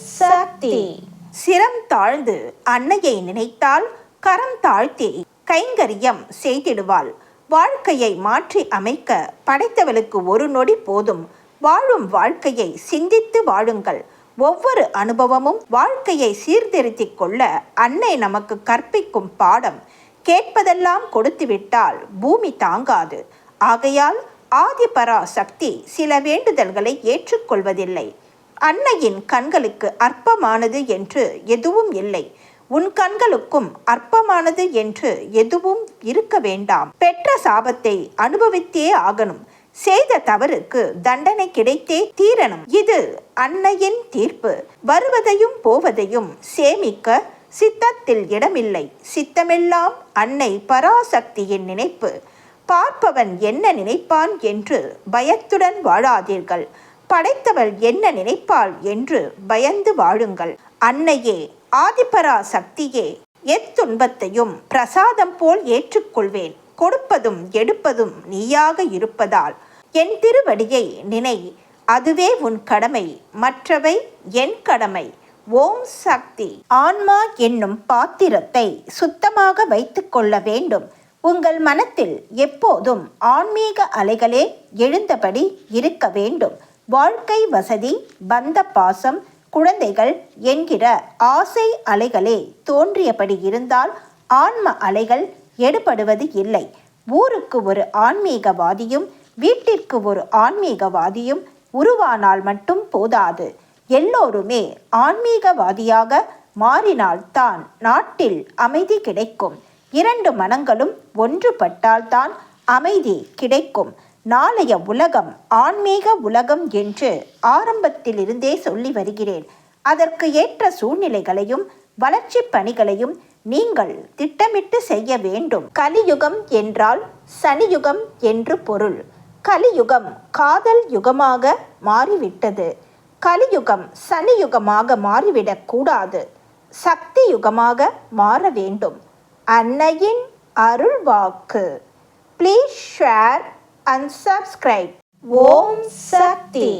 சக்தி. சிரம் தாழ்ந்து அன்னையை நினைத்தால் கரம் தாழ்த்தி கைங்கரியம் செய்திடுவாள். வாழ்க்கையை மாற்றி அமைக்க படைத்தவளுக்கு ஒரு நொடி போதும். வாழும் வாழ்க்கையை சிந்தித்து வாழுங்கள். ஒவ்வொரு அனுபவமும் வாழ்க்கையை சீர்திருத்திக் கொள்ள அன்னை நமக்கு கற்பிக்கும் பாடம். கேட்பதெல்லாம் கொடுத்துவிட்டால் பூமி தாங்காது. ஆகையால் ஆதிபரா சக்தி சில வேண்டுதல்களை ஏற்றுக்கொள்வதில்லை. அன்னையின் கண்களுக்கு அற்பமானது என்று எதுவும் இல்லை. உன் கண்களுக்கும் அற்பமானது என்று எதுவும் இருக்க வேண்டாம். பெற்ற சாபத்தை அனுபவித்தே ஆகணும். செய்த தவறுக்கு தண்டனை கிடைத்தே தீரணும். இது அன்னையின் தீர்ப்பு. வருவதையும் போவதையும் சேமிக்க சித்தத்தில் இடமில்லை. சித்தமெல்லாம் அன்னை பராசக்தியின் நினைப்பு. பார்ப்பவன் என்ன நினைப்பான் என்று பயத்துடன் வாழாதீர்கள். படைத்தவள் என்ன நினைப்பாள் என்று பயந்து வாழுங்கள். அன்னையே ஆதிபரா சக்தியே எத்துன்பத்தையும் பிரசாதம் போல் ஏற்றுக்கொள்வேன். கொடுப்பதும் எடுப்பதும் நீயாக இருப்பதால் என் திருவடியை நினை அதுவே உன் கடமை மற்றவை என் கடமை. ஓம் சக்தி. ஆன்மா என்னும் பாத்திரத்தை சுத்தமாக வைத்து கொள்ள வேண்டும். உங்கள் மனத்தில் எப்போதும் ஆன்மீக அலைகளே எழுந்தபடி இருக்க வேண்டும். வாழ்க்கை வசதி பந்த பாசம் குழந்தைகள் என்கிற ஆசை அலைகளே தோன்றியபடி இருந்தால் ஆன்ம அலைகள் எடுபடுவது இல்லை. ஊருக்கு ஒரு ஆன்மீகவாதியும் வீட்டிற்கு ஒரு ஆன்மீகவாதியும் உருவானால் மட்டும் போதாது. எல்லோருமே ஆன்மீகவாதியாக மாறினால்தான் நாட்டில் அமைதி கிடைக்கும். இரண்டு மனங்களும் ஒன்றுபட்டால்தான் அமைதி கிடைக்கும். நாளைய உலகம் ஆன்மீக உலகம் என்று ஆரம்பத்திலிருந்தே சொல்லி வருகிறேன். அதற்கு ஏற்ற சூழ்நிலைகளையும் வளர்ச்சி பணிகளையும் நீங்கள் திட்டமிட்டு செய்ய வேண்டும். கலியுகம் என்றால் சனியுகம் என்று பொருள். கலியுகம் காதல் யுகமாக மாறிவிட்டது. கலியுகம் சனியுகமாக மாறிவிடக் கூடாது. சக்தி யுகமாக மாற வேண்டும். அன்னையின் அருள்வாக்கு. Please share and subscribe Om Shakti